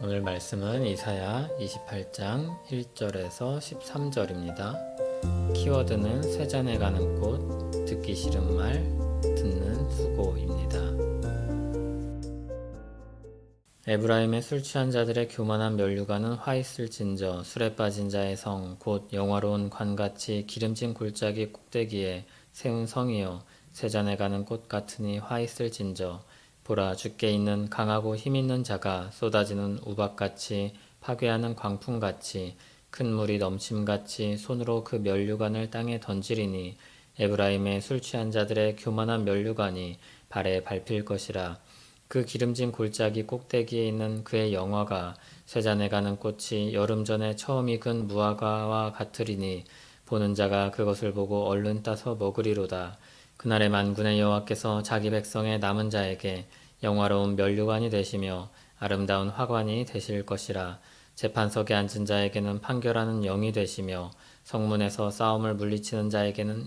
오늘 말씀은 이사야 28장 1절에서 13절입니다. 키워드는 쇠잔에 가는 꽃, 듣기 싫은 말, 듣는 수고입니다. 에브라임의 술 취한 자들의 교만한 면류관은 화 있을 진저 술에 빠진 자의 성 곧 영화로운 관같이 기름진 골짜기 꼭대기에 세운 성이여 쇠잔에 가는 꽃 같으니 화 있을 진저 보라 주께 있는 강하고 힘 있는 자가 쏟아지는 우박같이 파괴하는 광풍같이 큰 물이 넘침같이 손으로 그 면류관을 땅에 던지리니 에브라임의 술 취한 자들의 교만한 면류관이 발에 밟힐 것이라 그 기름진 골짜기 꼭대기에 있는 그의 영화가 쇠잔에 가는 꽃이 여름 전에 처음 익은 무화과와 같으리니 보는 자가 그것을 보고 얼른 따서 먹으리로다. 그날의 만군의 여호와께서 자기 백성의 남은 자에게 영화로운 면류관이 되시며 아름다운 화관이 되실 것이라. 재판석에 앉은 자에게는 판결하는 영이 되시며 성문에서 싸움을 물리치는 자에게는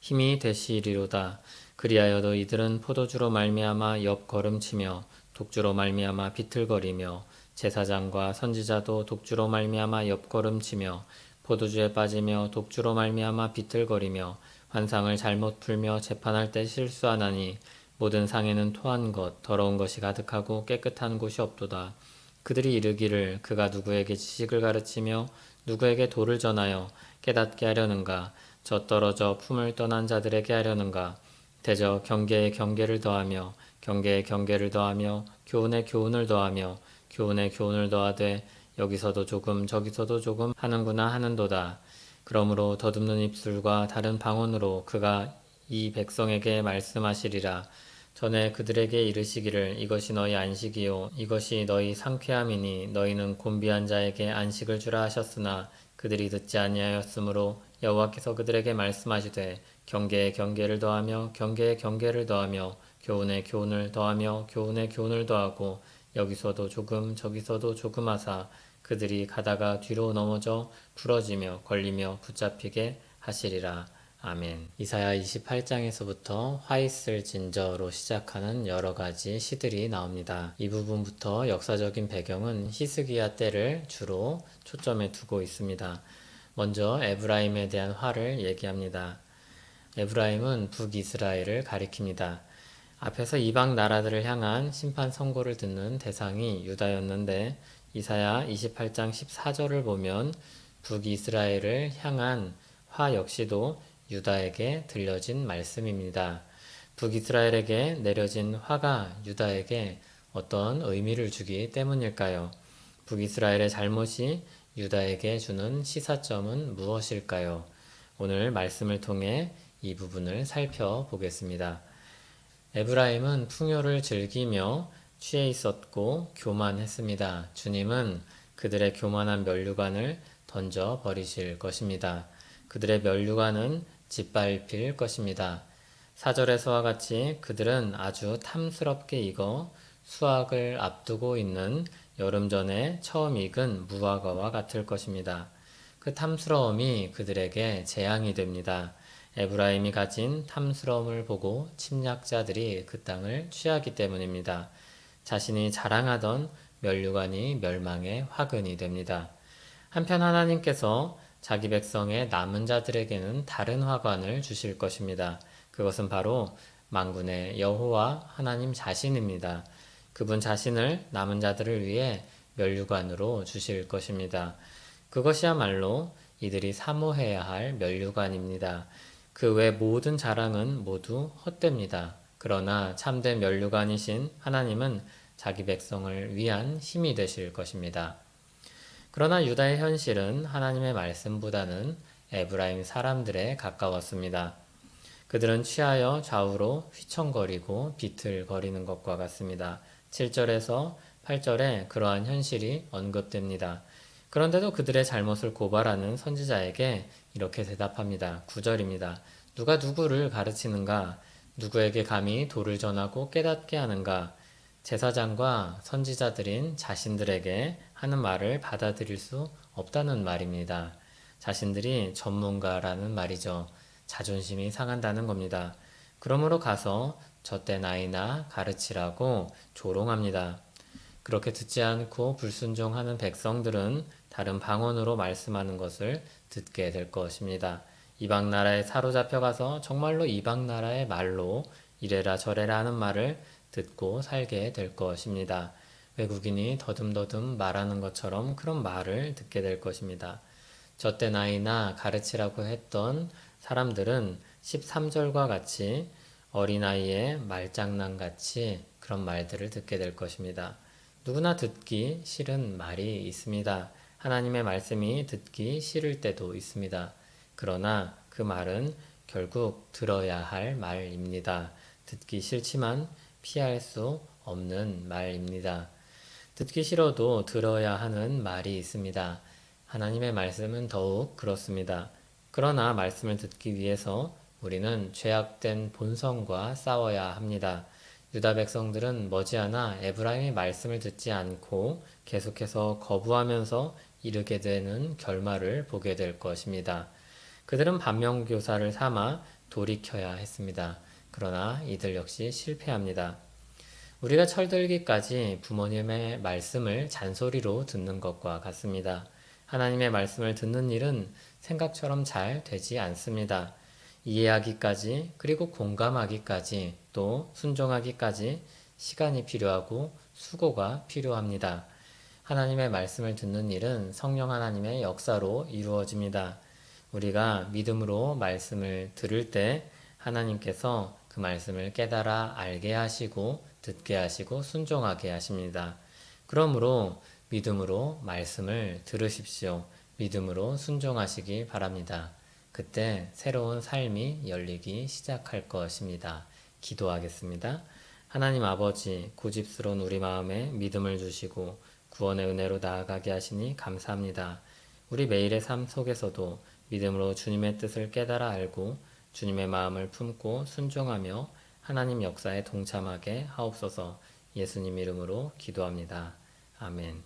힘이 되시리로다. 그리하여도 이들은 포도주로 말미암아 옆 걸음치며 독주로 말미암아 비틀거리며 제사장과 선지자도 독주로 말미암아 옆걸음치며 포도주에 빠지며 독주로 말미암아 비틀거리며 환상을 잘못 풀며 재판할 때 실수하나니 모든 상에는 토한 것 더러운 것이 가득하고 깨끗한 곳이 없도다. 그들이 이르기를 그가 누구에게 지식을 가르치며 누구에게 도를 전하여 깨닫게 하려는가 저 떨어져 품을 떠난 자들에게 하려는가 대저 경계에 경계를 더하며 경계에 경계를 더하며 교훈에 교훈을 더하며 교훈에 교훈을 더하되 여기서도 조금 저기서도 조금 하는구나 하는도다. 그러므로 더듬는 입술과 다른 방언으로 그가 이 백성에게 말씀하시리라. 전에 그들에게 이르시기를 이것이 너희 안식이요 이것이 너희 상쾌함이니 너희는 곤비한 자에게 안식을 주라 하셨으나 그들이 듣지 아니하였으므로 여호와께서 그들에게 말씀하시되 경계에 경계를 더하며 경계에 경계를 더하며 교훈에 교훈을 더하며 교훈에 교훈을 더하고 여기서도 조금 저기서도 조금 하사 그들이 가다가 뒤로 넘어져 부러지며 걸리며 붙잡히게 하시리라. 아멘. 이사야 28장에서부터 화 있을 진저로 시작하는 여러 가지 시들이 나옵니다. 이 부분부터 역사적인 배경은 히스기야 때를 주로 초점에 두고 있습니다. 먼저 에브라임에 대한 화를 얘기합니다. 에브라임은 북이스라엘을 가리킵니다. 앞에서 이방 나라들을 향한 심판 선고를 듣는 대상이 유다였는데 이사야 28장 14절을 보면 북이스라엘을 향한 화 역시도 유다에게 들려진 말씀입니다. 북이스라엘에게 내려진 화가 유다에게 어떤 의미를 주기 때문일까요? 북이스라엘의 잘못이 유다에게 주는 시사점은 무엇일까요? 오늘 말씀을 통해 이 부분을 살펴보겠습니다. 에브라임은 풍요를 즐기며 취해 있었고 교만했습니다. 주님은 그들의 교만한 면류관을 던져 버리실 것입니다. 그들의 면류관은 짓밟힐 것입니다. 사절에서와 같이 그들은 아주 탐스럽게 익어 수확을 앞두고 있는 여름 전에 처음 익은 무화과와 같을 것입니다. 그 탐스러움이 그들에게 재앙이 됩니다. 에브라임이 가진 탐스러움을 보고 침략자들이 그 땅을 취하기 때문입니다. 자신이 자랑하던 멸류관이 멸망의 화근이 됩니다. 한편 하나님께서 자기 백성의 남은 자들에게는 다른 화관을 주실 것입니다. 그것은 바로 만군의 여호와 하나님 자신입니다. 그분 자신을 남은 자들을 위해 멸류관으로 주실 것입니다. 그것이야말로 이들이 사모해야 할 멸류관입니다. 그 외 모든 자랑은 모두 헛됩니다. 그러나 참된 멸류관이신 하나님은 자기 백성을 위한 힘이 되실 것입니다. 그러나 유다의 현실은 하나님의 말씀보다는 에브라임 사람들에 가까웠습니다. 그들은 취하여 좌우로 휘청거리고 비틀거리는 것과 같습니다. 7절에서 8절에 그러한 현실이 언급됩니다. 그런데도 그들의 잘못을 고발하는 선지자에게 이렇게 대답합니다. 9절입니다. 누가 누구를 가르치는가? 누구에게 감히 도를 전하고 깨닫게 하는가? 제사장과 선지자들인 자신들에게 하는 말을 받아들일 수 없다는 말입니다. 자신들이 전문가라는 말이죠. 자존심이 상한다는 겁니다. 그러므로 가서 저때 나이나 가르치라고 조롱합니다. 그렇게 듣지 않고 불순종하는 백성들은 다른 방언으로 말씀하는 것을 듣게 될 것입니다. 이방 나라에 사로잡혀 가서 정말로 이방 나라의 말로 이래라 저래라 하는 말을 듣고 살게 될 것입니다. 외국인이 더듬더듬 말하는 것처럼 그런 말을 듣게 될 것입니다. 저때 나이나 가르치라고 했던 사람들은 13절과 같이 어린아이의 말장난 같이 그런 말들을 듣게 될 것입니다. 누구나 듣기 싫은 말이 있습니다. 하나님의 말씀이 듣기 싫을 때도 있습니다. 그러나 그 말은 결국 들어야 할 말입니다. 듣기 싫지만 피할 수 없는 말입니다. 듣기 싫어도 들어야 하는 말이 있습니다. 하나님의 말씀은 더욱 그렇습니다. 그러나 말씀을 듣기 위해서 우리는 죄악된 본성과 싸워야 합니다. 유다 백성들은 머지않아 에브라임의 말씀을 듣지 않고 계속해서 거부하면서 이르게 되는 결말을 보게 될 것입니다. 그들은 반면교사를 삼아 돌이켜야 했습니다. 그러나 이들 역시 실패합니다. 우리가 철들기까지 부모님의 말씀을 잔소리로 듣는 것과 같습니다. 하나님의 말씀을 듣는 일은 생각처럼 잘 되지 않습니다. 이해하기까지 그리고 공감하기까지 또 순종하기까지 시간이 필요하고 수고가 필요합니다. 하나님의 말씀을 듣는 일은 성령 하나님의 역사로 이루어집니다. 우리가 믿음으로 말씀을 들을 때 하나님께서 그 말씀을 깨달아 알게 하시고 듣게 하시고 순종하게 하십니다. 그러므로 믿음으로 말씀을 들으십시오. 믿음으로 순종하시기 바랍니다. 그때 새로운 삶이 열리기 시작할 것입니다. 기도하겠습니다. 하나님 아버지, 고집스러운 우리 마음에 믿음을 주시고 구원의 은혜로 나아가게 하시니 감사합니다. 우리 매일의 삶 속에서도 믿음으로 주님의 뜻을 깨달아 알고 주님의 마음을 품고 순종하며 하나님 역사에 동참하게 하옵소서 예수님 이름으로 기도합니다. 아멘.